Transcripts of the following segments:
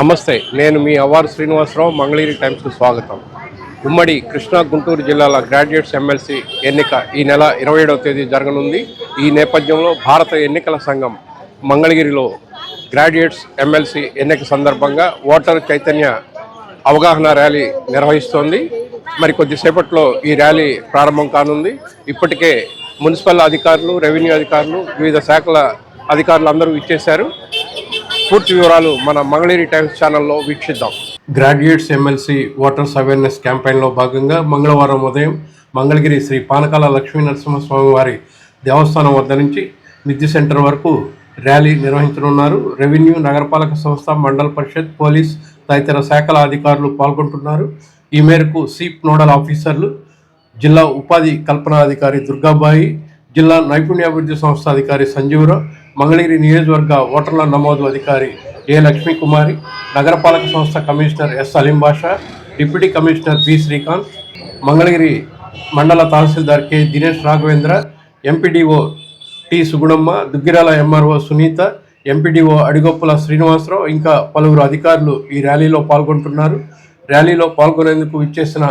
నమస్తే నేను మీ అవార్ శ్రీనివాసరావు మంగళగిరి టైమ్స్కు స్వాగతం. ఉమ్మడి కృష్ణా గుంటూరు జిల్లాల గ్రాడ్యుయేట్స్ ఎమ్మెల్సీ ఎన్నిక ఈ నెల ఇరవై ఏడవ తేదీ జరగనుంది. ఈ నేపథ్యంలో భారత ఎన్నికల సంఘం మంగళగిరిలో గ్రాడ్యుయేట్స్ ఎమ్మెల్సీ ఎన్నిక సందర్భంగా ఓటర్ చైతన్య అవగాహన ర్యాలీ నిర్వహిస్తోంది. మరి కొద్దిసేపట్లో ఈ ర్యాలీ ప్రారంభం కానుంది. ఇప్పటికే మున్సిపల్ అధికారులు రెవెన్యూ అధికారులు వివిధ శాఖల అధికారులు అందరూ ఇచ్చేశారు పూర్తి వివరాలు మన మంగళగిరి టైమ్స్ ఛానల్లో వీక్షిద్దాం. గ్రాడ్యుయేట్స్ ఎమ్మెల్సీ ఓటర్స్ అవేర్నెస్ క్యాంపెయిన్లో భాగంగా మంగళవారం ఉదయం మంగళగిరి శ్రీ పానకాల లక్ష్మీ నరసింహస్వామి వారి దేవస్థానం వద్ద నుంచి మిద్ది సెంటర్ వరకు ర్యాలీ నిర్వహించనున్నారు. రెవెన్యూ నగరపాలక సంస్థ మండల పరిషత్ పోలీస్ తదితర శాఖల అధికారులు పాల్గొంటున్నారు. ఈ మేరకు సీప్ నోడల్ ఆఫీసర్లు జిల్లా ఉపాధి కల్పనాధికారి దుర్గాబాయి జిల్లా నైపుణ్యాభివృద్ధి సంస్థ అధికారి సంజీవరావు మంగళగిరి నియోజకవర్గ ఓటర్ల నమోదు అధికారి ఏ లక్ష్మీకుమారి నగరపాలక సంస్థ commissioner S Aleem Basha deputy commissioner B Srikanth Mangalagiri మండల tahsildar K Dinesh Raghavendra MPDO T Sugunamma Duggirala MRO Sunitha MPDO Adigoppula Srinivasarao ఇంకా పలువురు అధికారులు ఈ ర్యాలీలో పాల్గొంటున్నారు. ర్యాలీలో పాల్గొనేందుకు ఇచ్చేసిన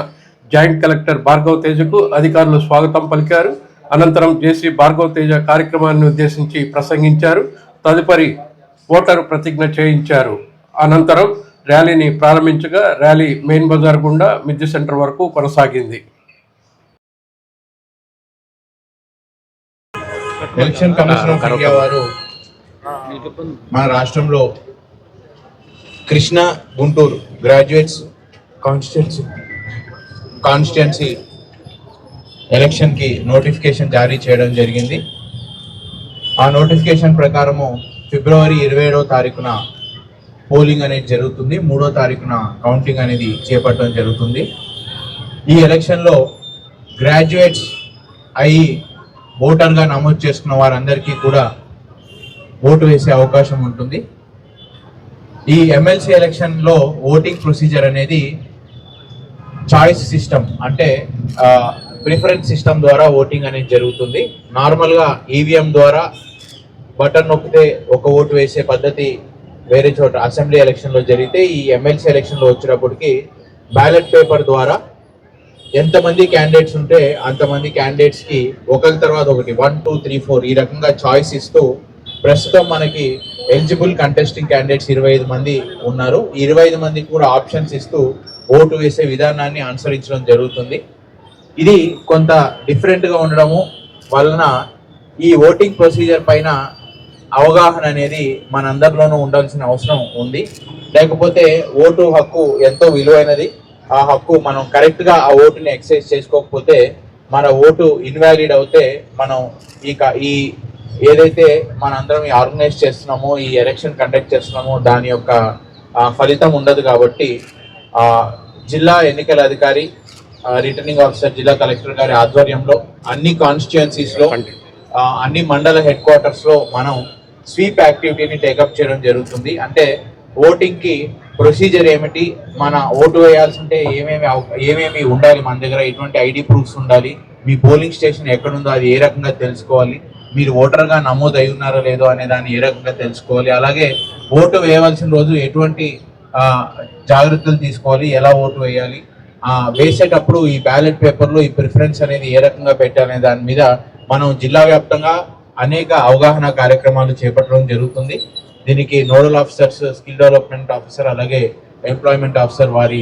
జాయింట్ కలెక్టర్ భార్గవ్ తేజకు అధికారులు స్వాగతం పలికారు. అనంతరం జేసీ భార్గవ్ తేజ కార్యక్రమాన్ని ఉద్దేశించి ప్రసంగించారు. తదుపరి ఓటరు ప్రతిజ్ఞ చేయించారు. అనంతరం ర్యాలీని ప్రారంభించగా ర్యాలీ మెయిన్ బజార్ గుండా మిద్ది సెంటర్ వరకు కొనసాగింది. ఎలక్షన్ కమిషన్ ఆఫ్ ఇండియా వారు మన రాష్ట్రంలో Krishna Guntur graduates constituency constituency ఎలక్షన్కి నోటిఫికేషన్ జారీ చేయడం జరిగింది. ఆ నోటిఫికేషన్ ప్రకారము ఫిబ్రవరి ఇరవై ఏడవ తారీఖున పోలింగ్ అనేది జరుగుతుంది. మూడో తారీఖున కౌంటింగ్ అనేది చేపట్టడం జరుగుతుంది. ఈ ఎలక్షన్లో గ్రాడ్యుయేట్స్ అయి ఓటర్గా నమోదు చేసుకున్న వారందరికీ కూడా ఓటు వేసే అవకాశం ఉంటుంది. ఈ ఎమ్మెల్సీ ఎలక్షన్లో ఓటింగ్ ప్రొసీజర్ అనేది చాయిస్ సిస్టమ్ అంటే ప్రిఫరెన్స్ సిస్టమ్ ద్వారా ఓటింగ్ అనేది జరుగుతుంది. నార్మల్గా ఈవీఎం ద్వారా బటన్ నొక్కితే ఒక ఓటు వేసే పద్ధతి వేరే చోట అసెంబ్లీ ఎలక్షన్లో జరిగితే ఈ ఎమ్మెల్సీ ఎలక్షన్లో వచ్చినప్పటికి బ్యాలెట్ పేపర్ ద్వారా ఎంతమంది క్యాండిడేట్స్ ఉంటే అంతమంది క్యాండిడేట్స్కి ఒకరి తర్వాత ఒకటి వన్ టూ త్రీ ఫోర్ ఈ రకంగా చాయిస్ ఇస్తూ ప్రస్తుతం మనకి ఎలిజిబుల్ కంటెస్టింగ్ క్యాండిడేట్స్ ఇరవై ఐదు మంది ఉన్నారు. ఇరవై ఐదు మందికి కూడా ఆప్షన్స్ ఇస్తూ ఓటు వేసే విధానాన్ని అనుసరించడం జరుగుతుంది. ఇది కొంత డిఫరెంట్గా ఉండడము వలన ఈ ఓటింగ్ ప్రొసీజర్ పైన అవగాహన అనేది మనందరిలోనూ ఉండాల్సిన అవసరం ఉంది. లేకపోతే ఓటు హక్కు ఎంతో విలువైనది. ఆ హక్కు మనం కరెక్ట్గా ఆ ఓటుని ఎక్సర్సైజ్ చేసుకోకపోతే మన ఓటు ఇన్వాలిడ్ అవుతే మనం ఇక ఈ ఏదైతే మనందరం ఈ ఆర్గనైజ్ చేస్తున్నామో ఈ ఎలక్షన్ కండక్ట్ చేస్తున్నామో దాని యొక్క ఫలితం ఉండదు కాబట్టి జిల్లా ఎన్నికల అధికారి రిటర్నింగ్ ఆఫీసర్ జిల్లా కలెక్టర్ గారి ఆధ్వర్యంలో అన్ని కాన్స్టిట్యుయెన్సీస్లో అన్ని మండల హెడ్ క్వార్టర్స్లో మనం స్వీప్ యాక్టివిటీని టేకప్ చేయడం జరుగుతుంది. అంటే ఓటింగ్కి ప్రొసీజర్ ఏమిటి? మన ఓటు వేయాల్సింటే ఏమేమి ఏమేమి ఉండాలి మన దగ్గర? ఎటువంటి ఐడి ప్రూఫ్స్ ఉండాలి? మీ పోలింగ్ స్టేషన్ ఎక్కడుందో అది ఏ రకంగా తెలుసుకోవాలి? మీరు ఓటర్గా నమోదు అయి ఉన్నారో లేదో అనే దాన్ని ఏ రకంగా తెలుసుకోవాలి? అలాగే ఓటు వేయవలసిన రోజు ఎటువంటి జాగ్రత్తలు తీసుకోవాలి? ఎలా ఓటు వేయాలి? వేసేటప్పుడు ఈ బ్యాలెట్ పేపర్లో ఈ ప్రిఫరెన్స్ అనేది ఏ రకంగా పెట్టాలనే దాని మీద మనం జిల్లా వ్యాప్తంగా అనేక అవగాహన కార్యక్రమాలు చేపట్టడం జరుగుతుంది. దీనికి nodal officers skill development officer అలాగే ఎంప్లాయ్మెంట్ ఆఫీసర్ వారి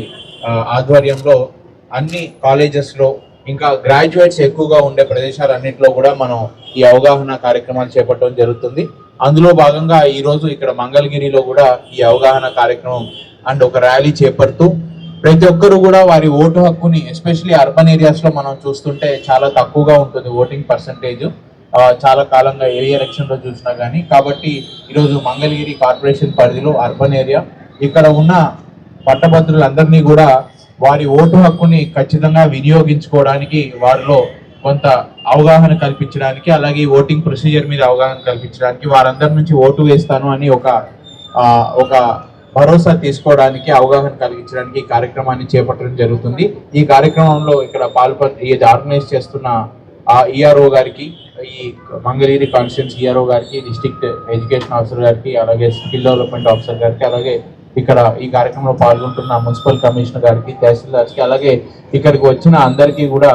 ఆధ్వర్యంలో అన్ని కాలేజెస్లో ఇంకా గ్రాడ్యుయేట్స్ ఎక్కువగా ఉండే ప్రదేశాలన్నింటిలో కూడా మనం ఈ అవగాహన కార్యక్రమాలు చేపట్టడం జరుగుతుంది. అందులో భాగంగా ఈరోజు ఇక్కడ మంగళగిరిలో కూడా ఈ అవగాహన కార్యక్రమం అండ్ ఒక ర్యాలీ చేపడుతూ ప్రతి ఒక్కరు కూడా వారి ఓటు హక్కుని ఎస్పెషలీ అర్బన్ ఏరియాస్లో మనం చూస్తుంటే చాలా తక్కువగా ఉంటుంది ఓటింగ్ పర్సంటేజ్ చాలా కాలంగా ఏ ఎలక్షన్లో చూసినా కానీ కాబట్టి ఈరోజు మంగళగిరి కార్పొరేషన్ పరిధిలో అర్బన్ ఏరియా ఇక్కడ ఉన్న పట్టభద్రులందరినీ కూడా వారి ఓటు హక్కుని ఖచ్చితంగా వినియోగించుకోవడానికి వారిలో కొంత అవగాహన కల్పించడానికి అలాగే ఓటింగ్ ప్రొసీజర్ మీద అవగాహన కల్పించడానికి వారందరి నుంచి ఓటు వేస్తాను అని ఒక ఒక భరోసా తీసుకోవడానికి అవగాహన కలిగించడానికి ఈ కార్యక్రమాన్ని చేపట్టడం జరుగుతుంది. ఈ కార్యక్రమంలో ఇక్కడ పాల్పొ ఇది ఆర్గనైజ్ చేస్తున్న ఆ ఈఆర్ఓ గారికి ఈ మంగళగిరి కాన్స్టిట్యూన్స్ ఈఆర్ఓ గారికి డిస్ట్రిక్ట్ ఎడ్యుకేషన్ ఆఫీసర్ గారికి అలాగే స్కిల్ డెవలప్మెంట్ ఆఫీసర్ గారికి అలాగే ఇక్కడ ఈ కార్యక్రమంలో పాల్గొంటున్న మున్సిపల్ కమిషనర్ గారికి తహసీల్దార్కి అలాగే ఇక్కడికి వచ్చిన అందరికీ కూడా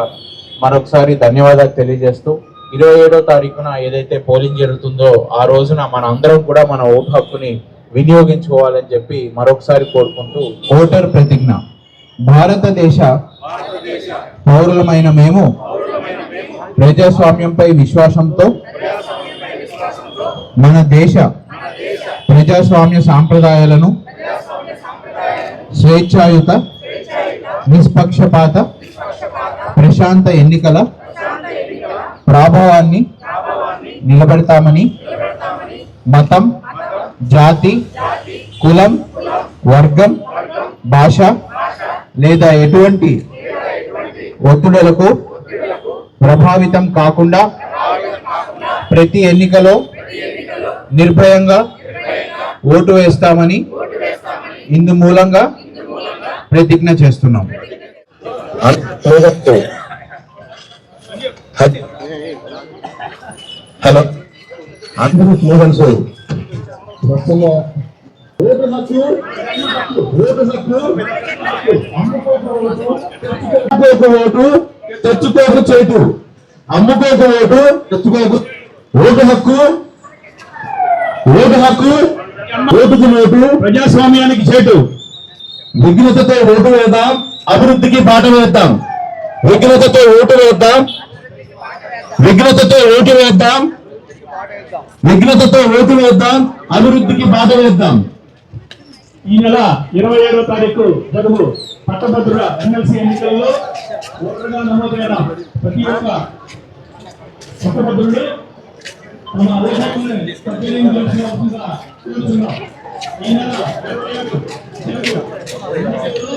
మరొకసారి ధన్యవాదాలు తెలియజేస్తూ ఇరవై ఏడో తారీఖున ఏదైతే పోలింగ్ జరుగుతుందో ఆ రోజున మన అందరం కూడా మన ఓటు హక్కుని వినియోగించుకోవాలని చెప్పి మరొకసారి కోరుకుంటూ ఓటర్ ప్రతిజ్ఞ. భారతదేశ పౌరులమైన మేము ప్రజాస్వామ్యంపై విశ్వాసంతో మన దేశ ప్రజాస్వామ్య సాంప్రదాయాలను స్వేచ్ఛాయుత నిష్పక్షపాత ప్రశాంత ఎన్నికల ప్రభావాన్ని నిలబెడతామని మతం జాతి కులం వర్గం భాష లేదా ఎటువంటి ఒత్తిడులకు ప్రభావితం కాకుండా ప్రతి ఎన్నికలో నిర్భయంగా ఓటు వేస్తామని ఇందు మూలంగా ప్రతిజ్ఞ చేస్తున్నాం. హలో. అందరూ స్లోగన్స్ ఓటు హక్కు హక్కు అమ్ముకోక ఓటు తెచ్చుకోక చేటు. అమ్ముకోక ఓటు తెచ్చుకోక ఓటు హక్కు ఓటు హక్కు ఓటుకు నోటు ప్రజాస్వామ్యానికి చేటు. విఘ్నతతో ఓటు వేద్దాం అభివృద్ధికి బాట వేద్దాం. విఘ్నతతో ఓటు వేద్దాం. విఘ్నతతో ఓటు వేద్దాం. విఘ్నతతో ఓటు వేద్దాం అభివృద్ధికి బాధ వేద్దాం ఈ నెల ఇరవై ఏడవ తారీఖు జరుగు పట్టభద్రుల ఎమ్మెల్సీ ఎన్నికల్లో ఓటర్గా నమోదైన ప్రతి ఒక్క పట్టభద్రుడు తమ ఓటుని సద్వినియోగించవలసిందిగా కోరుతున్నాం. ఈ నెల ఇరవై ఏడు ఎన్నికల్లో